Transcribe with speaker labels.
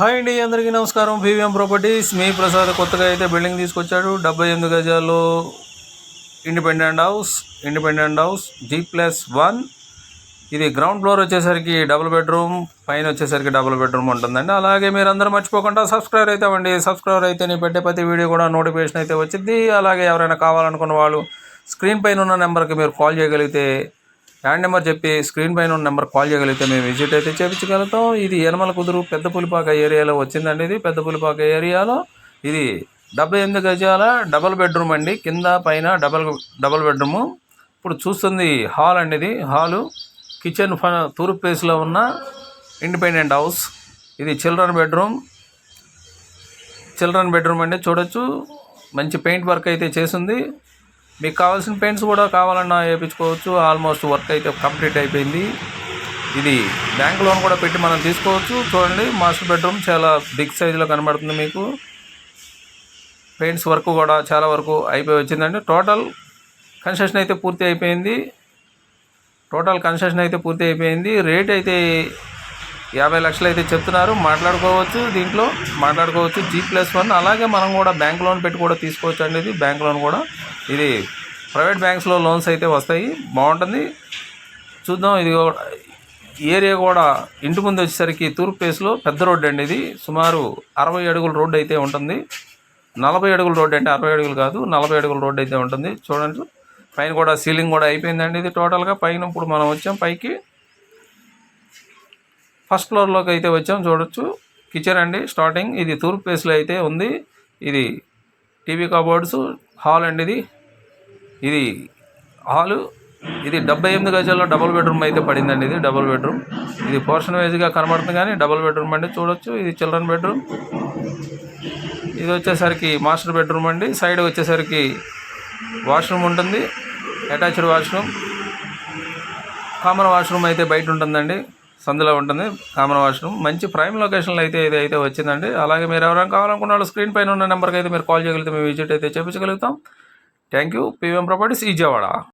Speaker 1: Hi అండి అందరికీ నమస్కారం. పీవీఎం ప్రాపర్టీస్ మీ ప్రసాద్ కొత్తగా అయితే బిల్డింగ్ తీసుకొచ్చాడు. డెబ్బై ఎనిమిది గజాలు independent house independent house G plus one ఇది గ్రౌండ్ ఫ్లోర్ వచ్చేసరికి డబుల్ బెడ్రూమ్ పైన వచ్చేసరికి డబుల్ బెడ్రూమ్ ఉంటుందండి. అలాగే మీరు అందరూ మర్చిపోకుండా సబ్స్క్రైబ్ అయితే అండి సబ్స్క్రైబ్ అయితే నేను పెట్టే ప్రతి వీడియో కూడా నోటిఫికేషన్ అయితే వచ్చింది అలాగే ఎవరైనా కావాలనుకున్న వాళ్ళు స్క్రీన్ పైన ఉన్న నెంబర్కి మీరు కాల్ చేయగలిగితే హ్యాండ్ నెంబర్ చెప్పి స్క్రీన్ పైన ఉన్న నెంబర్ కాల్ చేయగలిగితే మేము విజిట్ అయితే చేయించగలుగుతాం ఇది యనమల కుదురు పెద్ద పులిపాక ఏరియాలో వచ్చిందండి ఇది. పెద్ద పులిపాక ఏరియాలో ఇది డెబ్బై ఎనిమిది గజాల డబల్ బెడ్రూమ్ అండి. కింద పైన డబల్ డబల్ బెడ్రూము ఇప్పుడు చూస్తుంది హాల్ అండి ఇది. హాలు కిచెన్ ఫ తూర్పు ప్లేస్లో ఉన్న ఇండిపెండెంట్ హౌస్ ఇది చిల్డ్రన్ బెడ్రూమ్ చిల్డ్రన్ బెడ్రూమ్ అండి. చూడొచ్చు. మంచి పెయింట్ వర్క్ అయితే చేసింది. మీకు కావాల్సిన పెయింట్స్ కూడా కావాలన్నా వేయించుకోవచ్చు. ఆల్మోస్ట్ వర్క్ అయితే కంప్లీట్ అయిపోయింది. ఇది బ్యాంక్ లోన్ కూడా పెట్టి మనం తీసుకోవచ్చు. చూడండి మాస్టర్ బెడ్రూమ్ చాలా బిగ్ సైజులో కనబడుతుంది మీకు. పెయింట్స్ వర్క్ కూడా చాలా వరకు అయిపోయి వచ్చిందండి. టోటల్ కన్స్ట్రక్షన్ అయితే పూర్తి అయిపోయింది. టోటల్ కన్స్ట్రక్షన్ అయితే పూర్తి అయిపోయింది. రేట్ అయితే యాభై లక్షలు అయితే చెప్తున్నారు. మాట్లాడుకోవచ్చు దీంట్లో. మాట్లాడుకోవచ్చు జీ ప్లస్ వన్ అలాగే మనం కూడా బ్యాంక్ లోన్ పెట్టి కూడా తీసుకోవచ్చు అండి ఇది. బ్యాంక్ లోన్ కూడా ఇది ప్రైవేట్ బ్యాంక్స్లో లోన్స్ అయితే వస్తాయి. బాగుంటుంది. చూద్దాం. ఇది కూడా- ఏరియా కూడా ఇంటి ముందు వచ్చేసరికి తూర్పు ఫేస్లో పెద్ద రోడ్డు అండి ఇది. సుమారు అరవై అడుగుల రోడ్డు అయితే ఉంటుంది. నలభై అడుగుల రోడ్డు అంటే అరవై అడుగులు కాదు నలభై అడుగుల రోడ్డు అయితే ఉంటుంది. చూడండి. పైన కూడా సీలింగ్ కూడా అయిపోయిందండి ఇది టోటల్గా. పైన ఇప్పుడు మనం వచ్చాం పైకి. ఫస్ట్ ఫ్లోర్లోకి అయితే వచ్చాం. చూడొచ్చు. కిచెన్ అండి. స్టార్టింగ్. ఇది తూర్పు ఫేస్లో అయితే ఉంది. ఇది టీవీ కబోర్డ్స్ హాల్ అండి ఇది. ఇది హాలు ఇది డెబ్బై ఎనిమిది గజాల్లో డబుల్ బెడ్రూమ్ అయితే పడిందండి ఇది డబుల్ బెడ్రూమ్. ఇది పోర్షన్ వైజ్గా కనబడుతుంది కానీ డబుల్ బెడ్రూమ్ అండి చూడొచ్చు. ఇది చిల్డ్రన్ బెడ్రూమ్. ఇది వచ్చేసరికి మాస్టర్ బెడ్రూమ్ అండి. సైడ్ వచ్చేసరికి వాష్రూమ్ ఉంటుంది అటాచ్డ్ వాష్రూమ్. కామన్ వాష్రూమ్ అయితే బయట ఉంటుందండి సందులో ఉంటుంది కామన్ వాష్రూమ్. మంచి ప్రైమ్ లొకేషన్లో అయితే ఇది అయితే వచ్చిందండి. అలాగే మీరు ఎవరైనా కావాలనుకున్న వాళ్ళు స్క్రీన్ పైన ఉన్న నెంబర్కి అయితే మీరు కాల్ చేయగలిగితే మేము విజిట్ అయితే చేయించగలుగుతాం. Thank you PVM properties Vijayawada